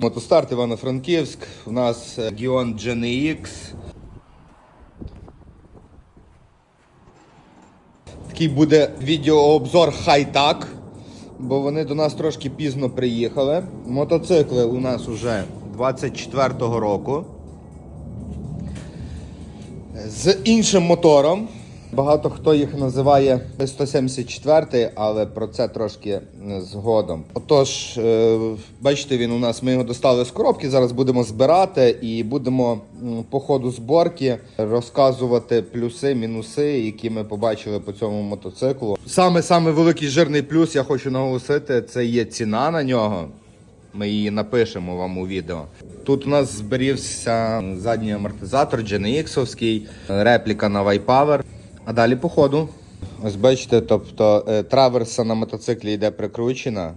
Мотостарт Івано-Франківськ. У нас е, Gion GNX. Такий буде відеообзор хай-так, бо вони до нас трошки пізно приїхали. Мотоцикли у нас вже 24-го року. З іншим мотором. Багато хто їх називає 174, але про це трошки е, згодом. Отож, е, бачите, він у нас ми його достали з коробки. Зараз будемо збирати і будемо по ходу зборки розказувати плюси, мінуси, які ми побачили по цьому мотоциклу. Саме саме великий жирний плюс, я хочу наголосити, це є ціна на нього. Ми її напишемо вам у відео. Тут у нас зберігся задній амортизатор GNX, репліка на Vaypower. А далі по ходу. Ось бачите, тобто е, траверса на мотоциклі йде прикручена.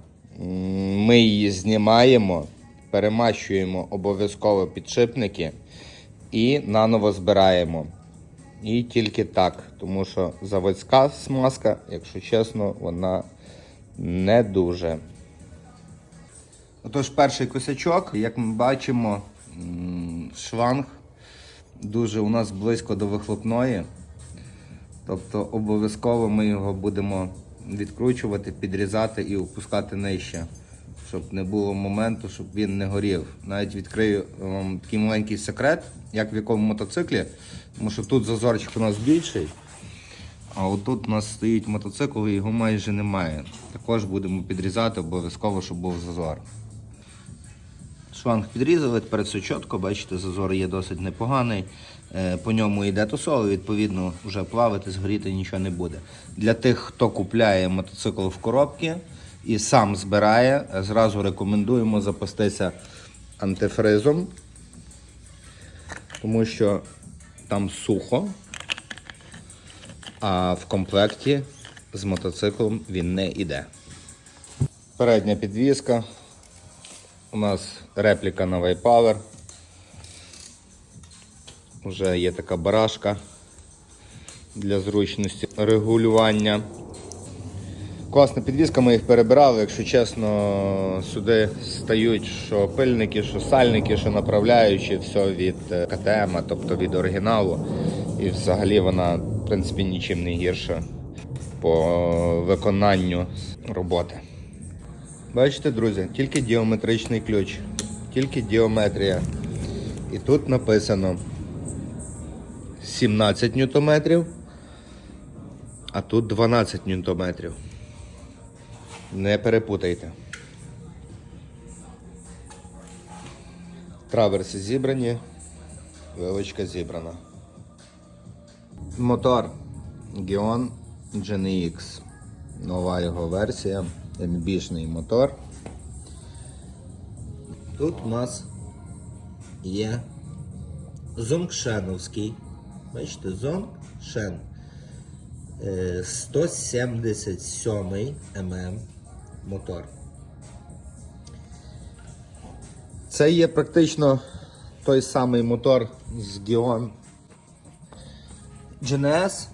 Ми її знімаємо, перемащуємо обов'язково підшипники і наново збираємо. І тільки так, тому що заводська смазка, якщо чесно, вона не дуже. Отож, перший косячок, як ми бачимо, м, шланг дуже у нас близько до вихлопної. Тобто обов'язково ми його будемо відкручувати, підрізати і опускати нижче, щоб не було моменту, щоб він не горів. Навіть відкрию вам такий маленький секрет, як в якому мотоциклі, тому що тут зазорчик у нас більший. А отут у нас стоїть мотоцикл і його майже немає. Також будемо підрізати обов'язково, щоб був зазор. Шланг підрізали, тепер все чітко, бачите, зазор є досить непоганий. Е, По ньому йде тосол, відповідно, вже плавати, згоріти нічого не буде. Для тих, хто купляє мотоцикл в коробці і сам збирає, е, зразу рекомендуємо запастися антифризом, тому що там сухо, а в комплекті з мотоциклом він не йде. Передня підвізка. У нас репліка на Vaypower. Вже є така барашка для зручності регулювання. Класна підвізка, ми їх перебирали, якщо чесно, сюди стають що пильники, що сальники, що направляючі, все від е, КТМ, тобто від оригіналу. І взагалі вона, в принципі, нічим не гірша по виконанню роботи. Бачите, друзі, тільки діометричний ключ, тільки діометрія. І тут написано 17 ньютометрів, а тут 12 ньютометрів. Не перепутайте. Траверси зібрані, вилочка зібрана. Мотор Gion GNX. Нова його версія. MB-шний мотор. Тут у нас є Зонгшеновський. Бачите, Зонгшен. Е, 177 ММ мотор. Це є практично той самий мотор з Gion GNS.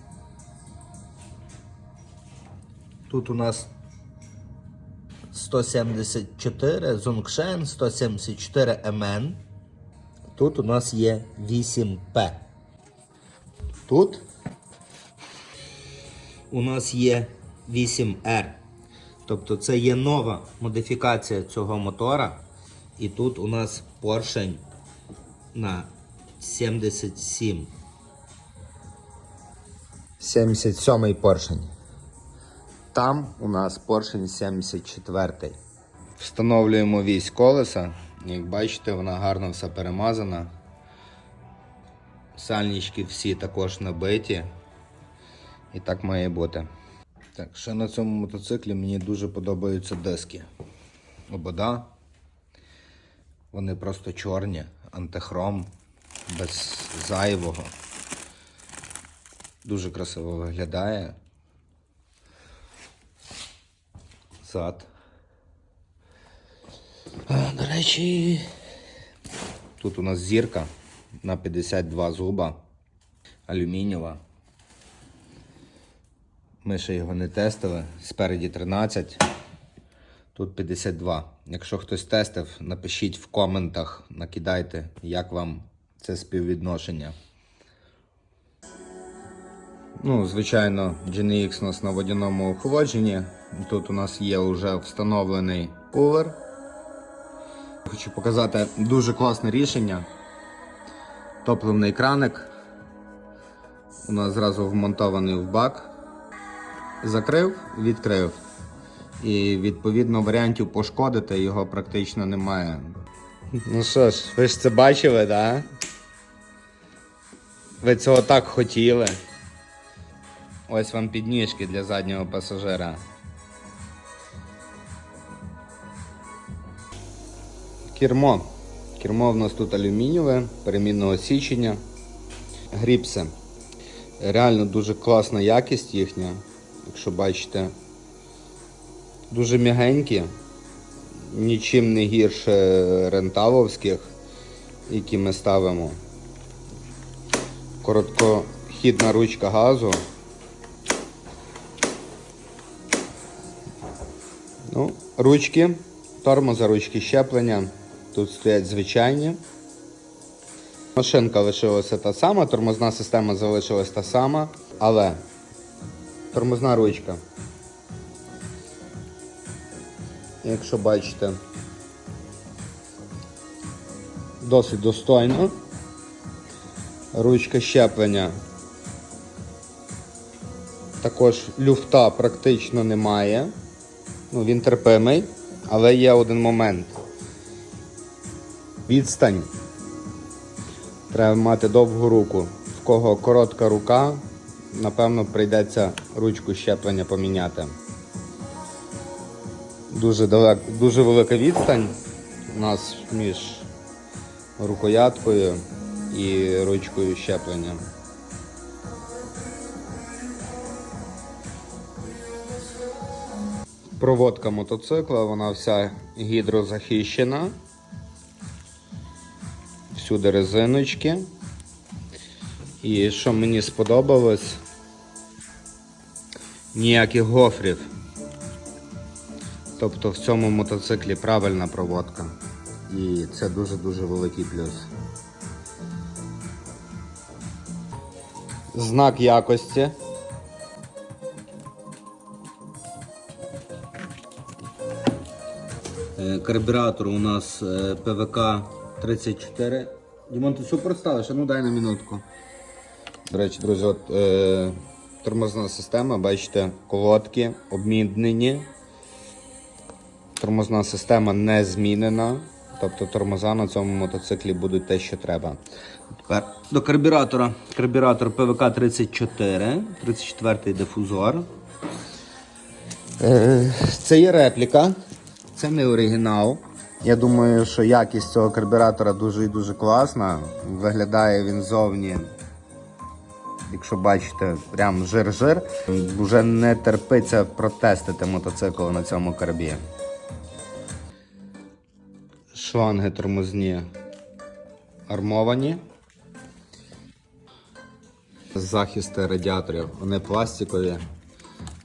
Тут у нас 174 Zhongshan, 174 MN. Тут у нас є 8P. Тут у нас є 8R. Тобто це є нова модифікація цього мотора. І тут у нас поршень на 77. 77 поршень. Там у нас поршень 74. Встановлюємо вісь колеса. Як бачите, вона гарно все перемазана. Сальнички всі також набиті. І так має бути. Так, ще на цьому мотоциклі мені дуже подобаються диски. Обода. Вони просто чорні, антихром, без зайвого. Дуже красиво виглядає. Зад. А, До речі, тут у нас зірка на 52 зуба. Алюмінієва. Ми ще його не тестили. Спереді 13. Тут 52. Якщо хтось тестив, напишіть в коментах, накидайте, як вам це співвідношення. Ну, звичайно, GNX у нас на водяному охолодженні. Тут у нас є вже встановлений кулер. Хочу показати дуже класне рішення. Топливний краник. У нас зразу вмонтований в бак. Закрив, відкрив. І відповідно варіантів пошкодити його практично немає. Ну що ж, ви ж це бачили, так? Да? Ви цього так хотіли. Ось вам підніжки для заднього пасажира. Кермо. Кермо в нас тут алюмінієве, перемінного січення. Гріпси. Реально дуже класна якість їхня, якщо бачите. Дуже м'ягенькі, нічим не гірше ренталовських, які ми ставимо. Короткохідна ручка газу. Ну, ручки, тормоза, ручки щеплення. Тут стоять звичайні. Машинка лишилася та сама, тормозна система залишилась та сама, але тормозна ручка. Якщо бачите, досить достойно. Ручка щеплення. Також люфта практично немає. Ну, він терпимий, але є один момент. Відстань. Треба мати довгу руку. В кого коротка рука, напевно, прийдеться ручку щеплення поміняти. Дуже, далек, дуже велика відстань у нас між рукояткою і ручкою щеплення. Проводка мотоцикла, вона вся гідрозахищена. Всюди резиночки. І що мені сподобалось, ніяких гофрів. Тобто в цьому мотоциклі правильна проводка. І це дуже-дуже великий плюс. Знак якості. Е, Карбюратор у нас е, ПВК 34. Дімон, ти супер ставиш? Ну дай на минутку. До речі, друзі, от, е, тормозна система, бачите, колодки обмінені. Тормозна система не змінена. Тобто тормоза на цьому мотоциклі будуть те, що треба. Тепер до карбюратора. Карбюратор ПВК 34, 34 дифузор. Е, Це є репліка, це не оригінал. Я думаю, що якість цього карбюратора дуже і дуже класна. Виглядає він зовні, якщо бачите, прям жир-жир. Вже не терпиться протестити мотоцикл на цьому карбі. Шланги тормозні армовані. Захисти радіаторів. Вони пластикові,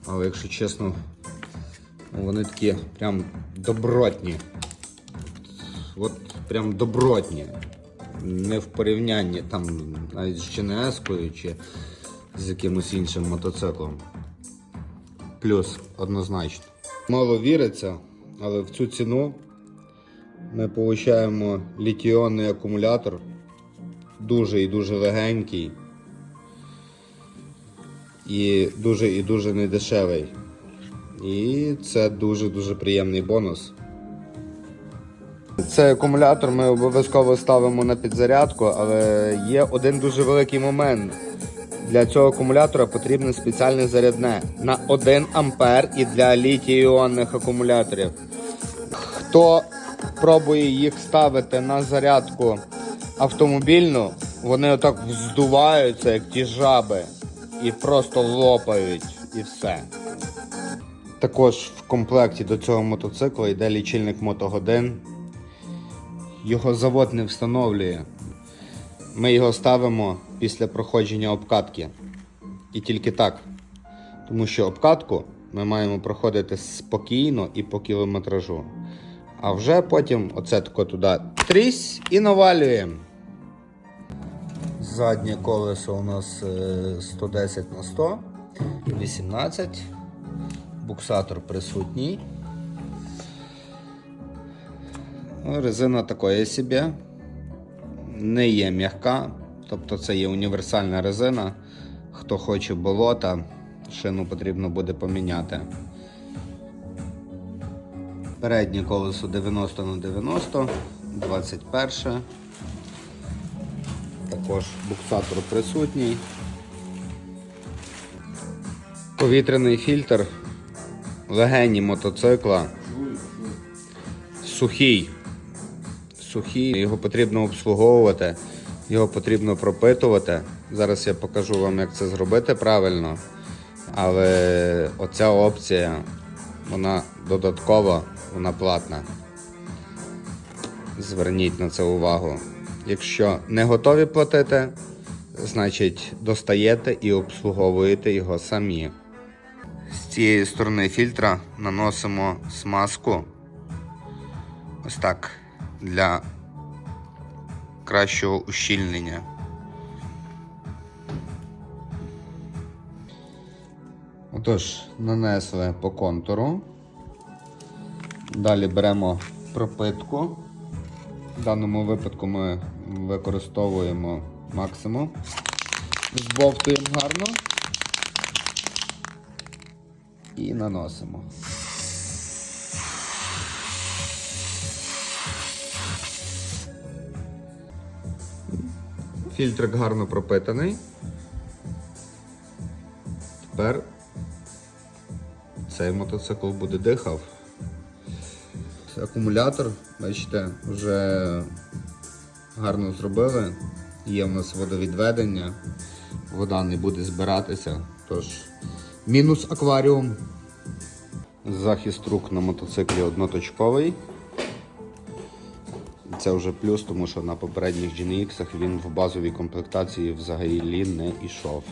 але якщо чесно, вони такі прям добротні. От прям добротні. Не в порівнянні там навіть з ЧНС-кою чи з якимось іншим мотоциклом. Плюс однозначно. Мало віриться, але в цю ціну ми отримуємо літіонний акумулятор. Дуже і дуже легенький. І дуже і дуже недешевий. І це дуже-дуже приємний бонус. Цей акумулятор ми обов'язково ставимо на підзарядку, але є один дуже великий момент. Для цього акумулятора потрібне спеціальне зарядне на 1 ампер і для літій-іонних акумуляторів. Хто пробує їх ставити на зарядку автомобільну, вони отак вздуваються, як ті жаби, і просто лопають, і все. Також в комплекті до цього мотоцикла йде лічильник мотогодин. Його завод не встановлює. Ми його ставимо після проходження обкатки. І тільки так. Тому що обкатку ми маємо проходити спокійно і по кілометражу. А вже потім оце тако туди трісь і навалюємо. Заднє колесо у нас е, 110 на 100, 18. Буксатор присутній. Резина такої собі. Не є м'яка, тобто це є універсальна резина. Хто хоче болота, шину потрібно буде поміняти. Переднє колесо 90 на 90, 21. Також буксатор присутній. Повітряний фільтр. Легені мотоцикла. Сухий. Сухий, його потрібно обслуговувати, його потрібно пропитувати. Зараз я покажу вам, як це зробити правильно. Але оця опція, вона додаткова, вона платна. Зверніть на це увагу. Якщо не готові платити, значить достаєте і обслуговуєте його самі. З цієї сторони фільтра наносимо смазку. Ось так. Для кращого ущільнення. Отож, нанесли по контуру. Далі беремо пропитку. В даному випадку ми використовуємо максимум. Збовтуємо гарно і наносимо. Фільтрик гарно пропитаний. Тепер цей мотоцикл буде дихав. Акумулятор, бачите, вже гарно зробили. Є в нас водовідведення, вода не буде збиратися. Тож, мінус акваріум. Захист рук на мотоциклі одноточковий. Це вже плюс, тому що на попередніх GNX він в базовій комплектації взагалі не йшов.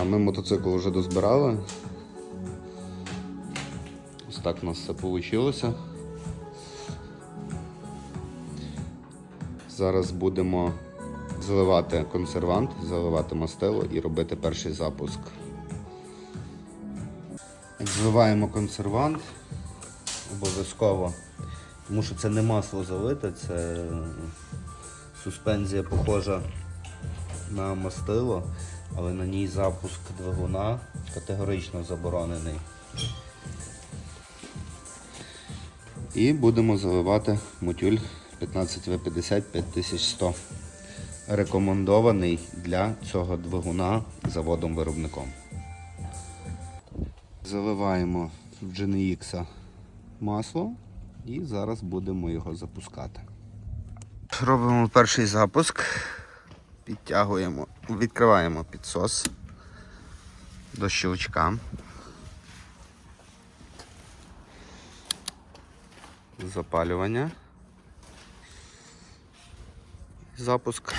А ми мотоцикл вже дозбирали. Ось так у нас все вийшло. Зараз будемо заливати консервант, заливати мастило і робити перший запуск. Зливаємо консервант обов'язково, тому що це не масло залите, це суспензія похожа на мастило, але на ній запуск двигуна категорично заборонений. І будемо заливати мотюль 15В50 5100. Рекомендований для цього двигуна заводом-виробником. Заливаємо в GNX масло і зараз будемо його запускати. Робимо перший запуск. Підтягуємо, відкриваємо підсос до щелчка. Запалювання. Запуск.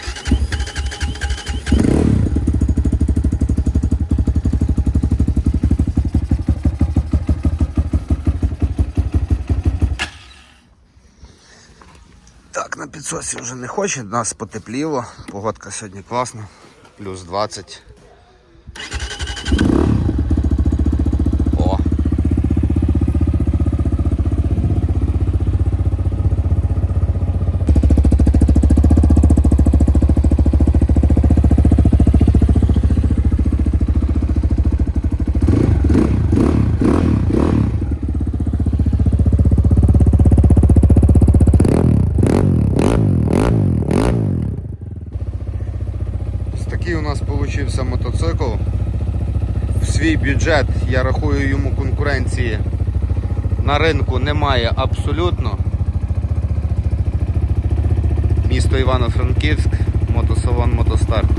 Так, на підсосі вже не хоче, нас потепліло, погодка сьогодні класна, плюс 20. О! Ось такий у мотоцикл. В свій бюджет я рахую йому конкуренції на ринку немає абсолютно. Місто Івано-Франківськ, мотосалон Мотостарт.